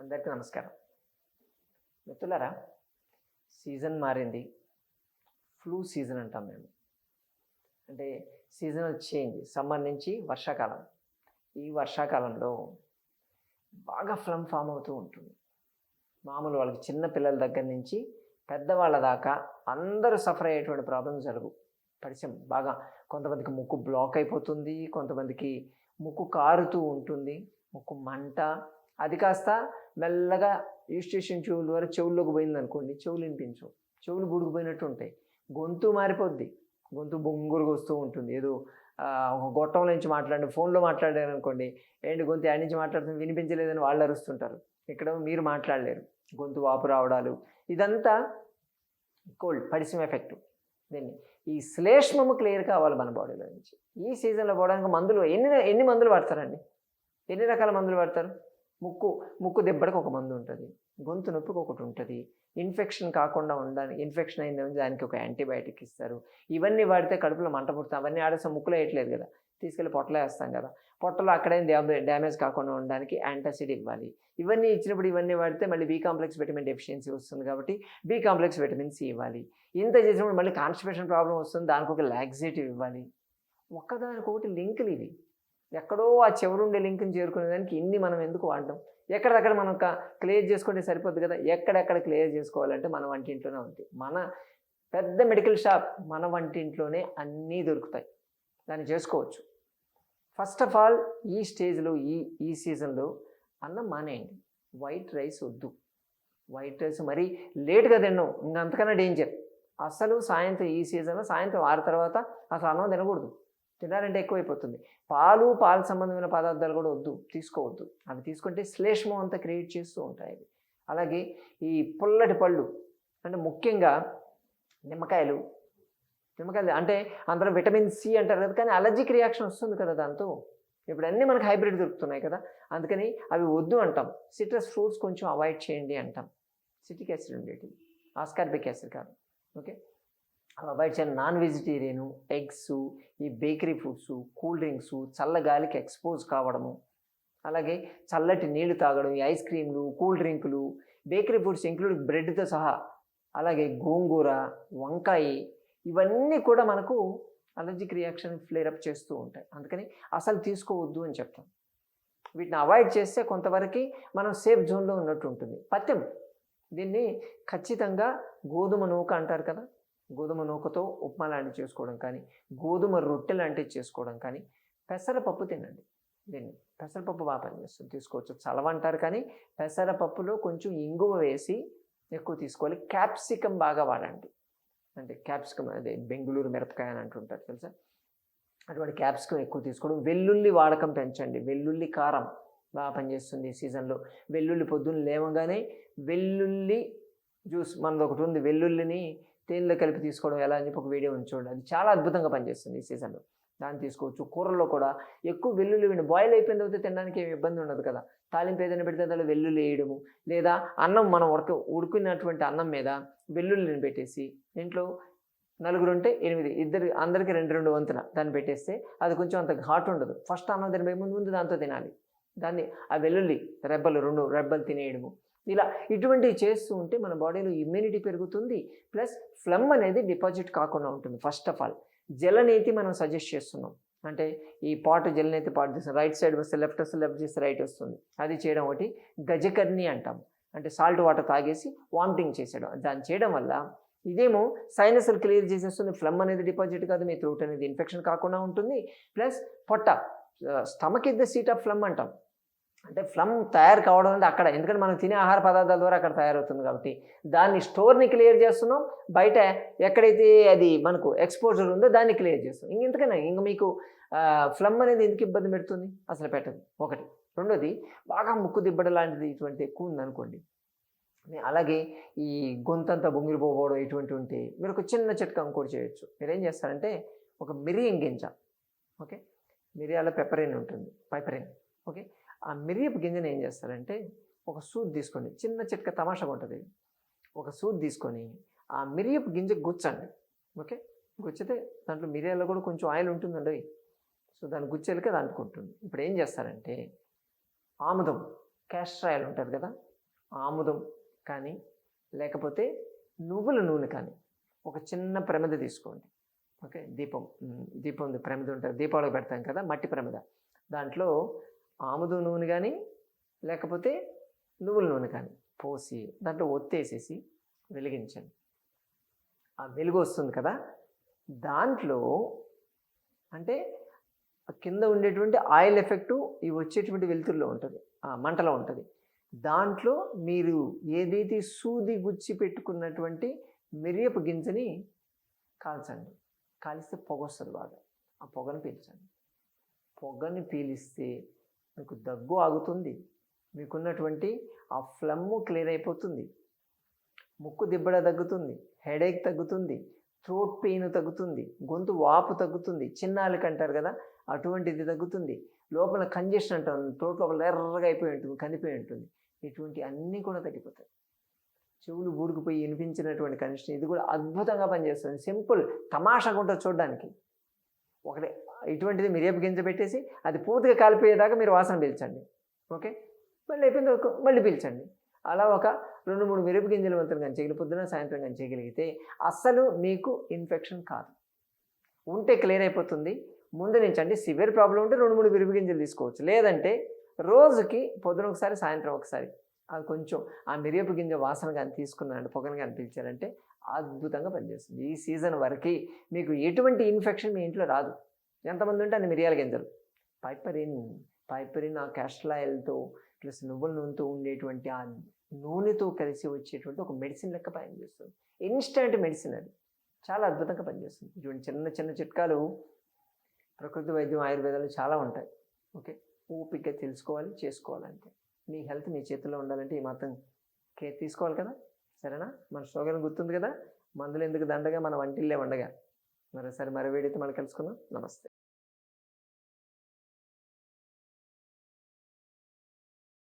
అందరికీ నమస్కారం. మిత్రులారా సీజన్ మారింది. ఫ్లూ సీజన్ అంటాం మేము. అంటే సీజనల్ చేంజ్ సమ్మర్ నుంచి వర్షాకాలం. ఈ వర్షాకాలంలో బాగా ఫ్లమ్ ఫామ్ అవుతూ ఉంటుంది. మామూలు వాళ్ళకి చిన్న పిల్లల దగ్గర నుంచి పెద్దవాళ్ళ దాకా అందరూ సఫర్ అయ్యేటువంటి ప్రాబ్లమ్స్ జరుగు పరిచయం బాగా. కొంతమందికి ముక్కు బ్లాక్ అయిపోతుంది కొంతమందికి ముక్కు కారుతూ ఉంటుంది. ముక్కు మంట అది కాస్త మెల్లగా యూస్టేషన్ చెవుల ద్వారా చెవుల్లోకి పోయింది అనుకోండి చెవులు వినిపించవు. చెవులు గుడుకుపోయినట్టు ఉంటాయి గొంతు మారిపోద్ది. గొంతు బొంగురుగా వస్తూ ఉంటుంది. ఏదో ఒక గొట్టంలో నుంచి మాట్లాడి ఫోన్లో మాట్లాడారు అనుకోండి ఏంటి గొంతు ఆడి నుంచి మాట్లాడుతుంది వినిపించలేదని వాళ్ళు అరుస్తుంటారు. ఇక్కడ మీరు మాట్లాడలేరు. గొంతు వాపు రావడాలు. ఇదంతా కోల్డ్ పరిశ్రమ ఎఫెక్ట్. దీన్ని ఈ శ్లేష్మము క్లియర్ కావాలి మన బాడీలో నుంచి. ఈ సీజన్లో పోవడానికి మందులు ఎన్ని ఎన్ని మందులు వాడతారండి? ఎన్ని రకాల మందులు వాడతారు? ముక్కు ముక్కు దెబ్బడికి ఒక మందు ఉంటుంది. గొంతు నొప్పికి ఒకటి ఉంటుంది. ఇన్ఫెక్షన్ కాకుండా ఉండడానికి ఇన్ఫెక్షన్ అయింది దానికి ఒక యాంటీబయాటిక్ ఇస్తారు. ఇవన్నీ వాడితే కడుపులో మంట పుడుతాం అవన్నీ ఆడేస్తాం ముక్కులో వేయట్లేదు కదా. తీసుకెళ్ళి పొట్టలో వేస్తాం కదా. పొట్టలో అక్కడేం డ్యామేజ్ కాకుండా ఉండడానికి యాంటాసిడ్ ఇవ్వాలి. ఇవన్నీ ఇచ్చినప్పుడు ఇవన్నీ వాడితే మళ్ళీ బీ కాంప్లెక్స్ విటమిన్ డెఫిషియన్సీ వస్తుంది కాబట్టి బీ కాంప్లెక్స్ విటమిన్ సి ఇవ్వాలి. ఇంత చేసినప్పుడు మళ్ళీ కాన్స్టిపేషన్ ప్రాబ్లం వస్తుంది. దానికి ఒక లాక్సేటివ్ ఇవ్వాలి. ఒక్కదానికొకటి లింకులు ఇవి. ఎక్కడో ఆ చివరుండే లింక్ని చేరుకునే దానికి ఇన్ని మనం ఎందుకు వాడడం? ఎక్కడెక్కడ మనం క్లియర్ చేసుకుంటే సరిపోద్ది కదా? ఎక్కడెక్కడ క్లియర్ చేసుకోవాలంటే మన వంటింట్లోనే ఉంది మన పెద్ద మెడికల్ షాప్ మన వంటింట్లోనే అన్నీ దొరుకుతాయి. దాన్ని చేసుకోవచ్చు. ఫస్ట్ ఆఫ్ ఆల్ ఈ స్టేజ్లో ఈ ఈ సీజన్లో అన్నం మానేయండి. వైట్ రైస్ వద్దు. వైట్ రైస్ మరీ లేట్గా తిన్నాం ఇంకంతకన్నా డేంజర్. అసలు సాయంత్రం ఈ సీజన్లో సాయంత్రం ఆరు తర్వాత అసలు అన్నం తినకూడదు. తినాలంటే ఎక్కువైపోతుంది. పాలు పాలు సంబంధమైన పదార్థాలు కూడా వద్దు తీసుకోవద్దు. అవి తీసుకుంటే శ్లేష్మం అంతా క్రియేట్ చేస్తూ ఉంటాయి అవి. అలాగే ఈ పుల్లటి పళ్ళు అంటే ముఖ్యంగా నిమ్మకాయలు నిమ్మకాయలు అంటే అందరూ విటమిన్ సి అంటారు కదా కానీ అలర్జిక్ రియాక్షన్ వస్తుంది కదా దాంతో. ఇప్పుడు అన్నీ మనకి హైబ్రిడ్ దొరుకుతున్నాయి కదా అందుకని అవి వద్దు అంటాం. సిట్రస్ ఫ్రూట్స్ కొంచెం అవాయిడ్ చేయండి అంటాం. సిట్రిక్ యాసిడ్ ఉండేటివి. ఆస్కార్బిక్ యాసిడ్ కాదు. ఓకే? అవాయిడ్ చేయండి నాన్ వెజిటేరియను ఎగ్స్ ఈ బేకరీ ఫుడ్స్ కూల్ డ్రింక్స్ చల్ల గాలికి ఎక్స్పోజ్ కావడము. అలాగే చల్లటి నీళ్ళు తాగడం ఈ ఐస్ క్రీమ్లు కూల్ డ్రింకులు బేకరీ ఫుడ్స్ ఇంక్లూడ్ బ్రెడ్తో సహా. అలాగే గోంగూర వంకాయ ఇవన్నీ కూడా మనకు అలర్జిక్ రియాక్షన్ ఫ్లేరప్ చేస్తూ ఉంటాయి. అందుకని అసలు తీసుకోవద్దు అని చెప్తాం. వీటిని అవాయిడ్ చేస్తే కొంతవరకు మనం సేఫ్ జోన్లో ఉన్నట్టు ఉంటుంది. పత్యం. దీన్ని ఖచ్చితంగా గోధుమ నూక అంటారు కదా? గోధుమ నూకతో ఉప్మా లాంటివి చేసుకోవడం కానీ గోధుమ రొట్టె లాంటివి చేసుకోవడం కానీ పెసరపప్పు తినండి. దీన్ని పెసరపప్పు బాగా పనిచేస్తుంది. తీసుకోవచ్చు. చలవ అంటారు కానీ పెసరపప్పులో కొంచెం ఇంగువ వేసి ఎక్కువ తీసుకోవాలి. క్యాప్సికం బాగా వాడండి. అంటే క్యాప్సికం అదే బెంగళూరు మిరపకాయ అని అంటుంటారు తెలుసా? అటువంటి క్యాప్సికం ఎక్కువ తీసుకోవడం. వెల్లుల్లి వాడకం పెంచండి. వెల్లుల్లి కారం బాగా పనిచేస్తుంది ఈ సీజన్లో. వెల్లుల్లి పొద్దున్న లేవగానే వెల్లుల్లి జ్యూస్ మనది ఒకటి ఉంది. వెల్లుల్లిని తేనెలో కలిపి తీసుకోవడం ఎలా అని చెప్పి ఒక వీడియో ఉంది చూడండి. అది చాలా అద్భుతంగా పనిచేస్తుంది ఈ సీజన్లో దాన్ని తీసుకోవచ్చు. కూరల్లో కూడా ఎక్కువ వెల్లుల్లి వేయండి. బాయిల్ అయిపోయిన తర్వాత తినడానికి ఏమి ఇబ్బంది ఉండదు కదా. తాలింపు ఏదైనా పెడితే దానిలో వెల్లుల్లి వేయడము. లేదా అన్నం మనం ఉడక ఉడుకున్నటువంటి అన్నం మీద వెల్లుల్లిని పెట్టేసి ఇంట్లో నలుగురు ఉంటే ఎనిమిది ఇద్దరు అందరికీ రెండు రెండు వంతున దాన్ని పెట్టేస్తే అది కొంచెం అంత ఘాట్ ఉండదు. ఫస్ట్ అన్నం తినబోయే ముందు ముందు దాంతో తినాలి. దాన్ని ఆ వెల్లుల్లి రెబ్బలు రెండు రెబ్బలు తినేయడము. ఇలా ఇటువంటివి చేస్తూ ఉంటే మన బాడీలో ఇమ్యూనిటీ పెరుగుతుంది ప్లస్ ఫ్లమ్ అనేది డిపాజిట్ కాకుండా ఉంటుంది ఫస్ట్ ఆఫ్ ఆల్ జలనేతి మనం సజెస్ట్ చేస్తున్నాం. అంటే ఈ పాట జలనేతి పాటు చేస్తాం రైట్ సైడ్ వస్తే లెఫ్ట్ వస్తే లెఫ్ట్ చేస్తే రైట్ వస్తుంది. అది చేయడం ఒకటి. గజకర్ణి అంటాం. అంటే సాల్ట్ వాటర్ తాగేసి వామిటింగ్ చేసేయడం. దాన్ని చేయడం వల్ల ఇదేమో సైనస్లు క్లియర్ చేసేస్తుంది. ఫ్లమ్ అనేది డిపాజిట్ కాదు. మీ త్రోట్ అనేది ఇన్ఫెక్షన్ కాకుండా ఉంటుంది. ప్లస్ పొట్ట stomach is the seat of phlegm అంటాం. అంటే ఫ్లమ్ తయారు కావడం అంటే అక్కడ. ఎందుకంటే మనం తినే ఆహార పదార్థాల ద్వారా అక్కడ తయారవుతుంది కాబట్టి. దాన్ని స్టోర్ని క్లియర్ చేస్తున్నాం. బయట ఎక్కడైతే అది మనకు ఎక్స్పోజర్ ఉందో దాన్ని క్లియర్ చేస్తాం ఇంక ఇంతకన్నా ఇంక మీకు ఫ్లమ్ అనేది ఎందుకు ఇబ్బంది పెడుతుంది? అసలు పెట్టదు. ఒకటి. రెండోది బాగా ముక్కు దిబ్బడ లాంటిది ఇటువంటి ఎక్కువ ఉందనుకోండి. అలాగే ఈ గొంతంతా బొంగిరిపోవడం ఇటువంటి ఉంటే మీరు ఒక చిన్న చిట్కా ఇంకోటి చేయొచ్చు. మీరు ఏం చేస్తారంటే ఒక మిరియం గింజ ఓకే? మిరియాల పెప్పరిన్ ఉంటుంది. Piperine okay? ఆ మిరియపు గింజను ఏం చేస్తారంటే ఒక సూద్ తీసుకోండి చిన్న చిట్క తమాషా ఉంటుంది ఒక సూద్ తీసుకొని ఆ మిరియపు గింజ గుచ్చండి. ఓకే? గుచ్చితే దాంట్లో మిరియాలో కూడా కొంచెం ఆయిల్ ఉంటుందండి. సో దాన్ని గుచ్చేలకే అది ఇప్పుడు ఏం చేస్తారంటే ఆముదం క్యాస్టర్ ఆయిల్ ఉంటుంది కదా? ఆముదం కానీ లేకపోతే నువ్వుల నూనె కానీ ఒక చిన్న ప్రమిద తీసుకోండి. ఓకే? దీపం దీపం ప్రమిద ఉంటుంది. దీపావళికి పెడతాం కదా? మట్టి ప్రమిద. దాంట్లో ఆముదం నూనె కానీ లేకపోతే నువ్వుల నూనె కానీ పోసి దాంట్లో ఒత్తేసేసి వెలిగించండి. ఆ వెలుగు వస్తుంది కదా దాంట్లో అంటే ఆ కింద ఉండేటువంటి ఆయిల్ ఎఫెక్టు ఇవి వచ్చేటువంటి వెలుతురులో ఉంటుంది మంటలో ఉంటుంది. దాంట్లో మీరు ఏదైతే సూది గుచ్చి పెట్టుకున్నటువంటి మిరియపు గింజని కాల్చండి. కాలిస్తే పొగ వస్తుంది బాగా. ఆ పొగను పీల్చండి. పొగని పీలిస్తే మీకు దగ్గు ఆగుతుంది. మీకున్నటువంటి ఆ ఫ్లమ్ క్లియర్ అయిపోతుంది. ముక్కు దిబ్బడ తగ్గుతుంది. హెడేక్ తగ్గుతుంది. థ్రోట్ పెయిన్ తగ్గుతుంది. గొంతు వాపు తగ్గుతుంది. చిన్నాళ్ళకి అంటారు కదా అటువంటిది తగ్గుతుంది. లోపల కంజెషన్ అంటారు. థ్రోట్ లోపల ఎర్రగా అయిపోయి ఉంటుంది కందిపోయి ఉంటుంది. ఇటువంటి అన్నీ కూడా తగ్గిపోతాయి. చెవులు బూడుకుపోయి వినిపించినటువంటి కండిషన్ ఇది కూడా అద్భుతంగా పనిచేస్తుంది. సింపుల్ తమాషాగా ఉంటుంది చూడడానికి. ఒకటే ఇటువంటిది మిరియపు గింజ పెట్టేసి అది పూర్తిగా కాలిపోయేదాకా మీరు వాసన పీల్చండి. ఓకే? మళ్ళీ అయిపోయింది మళ్ళీ పీల్చండి. అలా ఒక రెండు మూడు మిరప గింజలు మాత్రం కానీ పొద్దున సాయంత్రం కానీ అస్సలు మీకు ఇన్ఫెక్షన్ కాదు. ఉంటే క్లియర్ అయిపోతుంది. ముందు నుంచండి సివియర్ ప్రాబ్లం ఉంటే రెండు మూడు మిరప గింజలు తీసుకోవచ్చు. లేదంటే రోజుకి పొద్దున ఒకసారి సాయంత్రం ఒకసారి అది కొంచెం ఆ మిరియపు గింజ వాసన కానీ తీసుకున్నారంటే పొగను కానీ పిలిచారంటే అద్భుతంగా పనిచేస్తుంది. ఈ సీజన్ వరకు మీకు ఎటువంటి ఇన్ఫెక్షన్ మీ ఇంట్లో రాదు. ఎంతమంది ఉంటే అన్ని మిరియాల గింజలు. పైపరిన్ పైపరిన్ ఆ క్యాస్టలాయిల్తో ప్లస్ నువ్వుల నూనెతో ఉండేటువంటి ఆ నూనెతో కలిసి వచ్చేటువంటి ఒక మెడిసిన్ లెక్క పనిచేస్తుంది. ఇన్స్టెంట్ మెడిసిన్ అది. చాలా అద్భుతంగా పనిచేస్తుంది. ఇటువంటి చిన్న చిన్న చిట్కాలు ప్రకృతి వైద్యం ఆయుర్వేదాలు చాలా ఉంటాయి. ఓకే? ఓపిక తెలుసుకోవాలి చేసుకోవాలంటే. మీ హెల్త్ మీ చేతిలో ఉండాలంటే ఈ మాత్రం కేర్ తీసుకోవాలి కదా? సరేనా? మన స్లోగన్ గుర్తుంది కదా? మందులు ఎందుకు దండగా? మన వంటిల్లే ఉండగా మరోసారి మరో వీడియోతో మనం కలుసుకుందాం. నమస్తే.